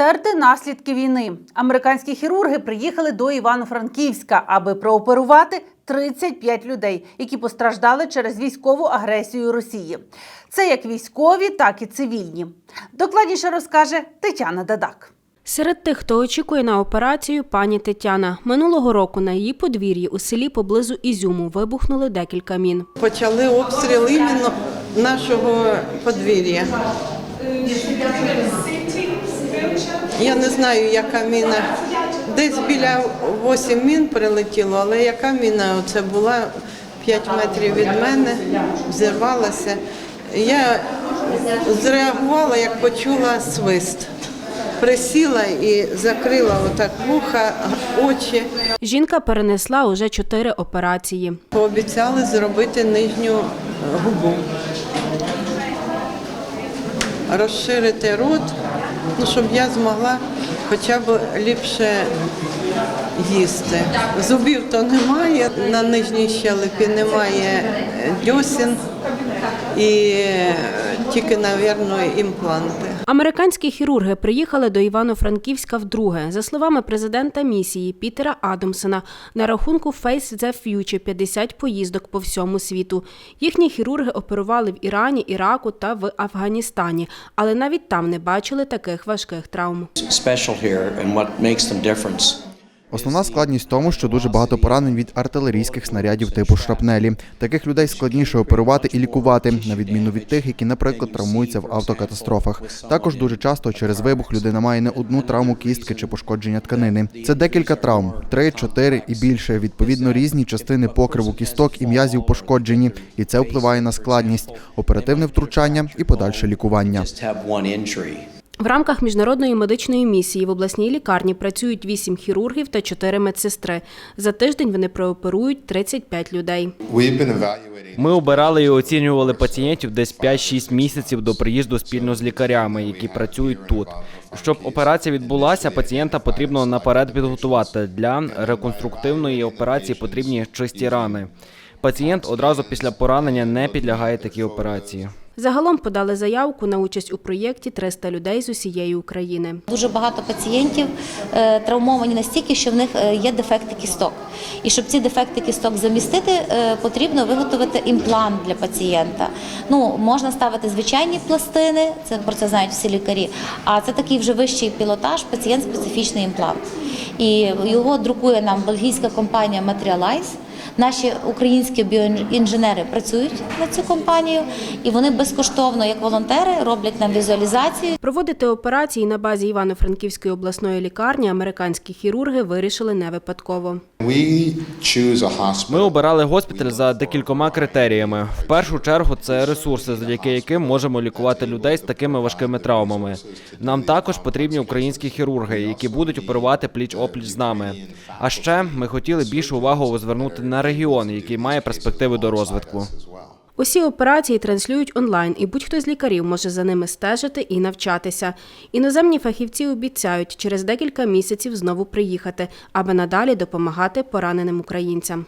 Стерти наслідки війни. Американські хірурги приїхали до Івано-Франківська, аби прооперувати 35 людей, які постраждали через військову агресію Росії. Це як військові, так і цивільні. Докладніше розкаже Тетяна Дадак. Серед тих, хто очікує на операцію, пані Тетяна. Минулого року на її подвір'ї у селі поблизу Ізюму вибухнули декілька мін. Почали обстріл іменно нашого подвір'я. Я не знаю, яка міна. Десь біля 8 мін прилетіло, але яка міна це була 5 метрів від мене, зірвалася. Я зреагувала, як почула свист. Присіла і закрила отак вуха, очі. Жінка перенесла уже чотири операції. Пообіцяли зробити нижню губу, розширити рот, ну, щоб я змогла хоча б ліпше їсти. Зубів то немає, на нижній щелепі немає е, дьосін і е, тільки, мабуть, імпланти. Американські хірурги приїхали до Івано-Франківська вдруге. За словами президента місії Пітера Адамсона, на рахунку Face the Future 50 поїздок по всьому світу. Їхні хірурги оперували в Ірані, Іраку та в Афганістані, але навіть там не бачили таких важких травм. Основна складність в тому, що дуже багато поранень від артилерійських снарядів типу шрапнелі. Таких людей складніше оперувати і лікувати, на відміну від тих, які, наприклад, травмуються в автокатастрофах. Також дуже часто через вибух людина має не одну травму кістки чи пошкодження тканини. Це декілька травм, три, чотири і більше. Відповідно, різні частини покриву кісток і м'язів пошкоджені, і це впливає на складність, оперативне втручання і подальше лікування. В рамках міжнародної медичної місії в обласній лікарні працюють 8 хірургів та 4 медсестри. За тиждень вони прооперують 35 людей. Ми обирали і оцінювали пацієнтів десь 5-6 місяців до приїзду спільно з лікарями, які працюють тут. Щоб операція відбулася, пацієнта потрібно наперед підготувати. Для реконструктивної операції потрібні чисті рани. Пацієнт одразу після поранення не підлягає такій операції. Загалом подали заявку на участь у проєкті 300 людей з усієї України. Дуже багато пацієнтів е, травмовані настільки, що в них е, є дефекти кісток. І щоб ці дефекти кісток замістити, е, потрібно виготовити імплант для пацієнта. Ну, можна ставити звичайні пластини, це про це знають всі лікарі. А це такий вже вищий пілотаж, пацієнт специфічний імплант. І його друкує нам бельгійська компанія Materialize. Наші українські біоінженери працюють на цю компанію, і вони безкоштовно, як волонтери, роблять нам візуалізацію. Проводити операції на базі Івано-Франківської обласної лікарні американські хірурги вирішили не випадково. Ми обирали госпіталь за декількома критеріями. В першу чергу це ресурси, завдяки яким можемо лікувати людей з такими важкими травмами. Нам також потрібні українські хірурги, які будуть оперувати пліч опліч з нами. А ще ми хотіли більшу увагу звернути на регіон, який має перспективи до розвитку. Усі операції транслюють онлайн, і будь-хто з лікарів може за ними стежити і навчатися. Іноземні фахівці обіцяють через декілька місяців знову приїхати, аби надалі допомагати пораненим українцям.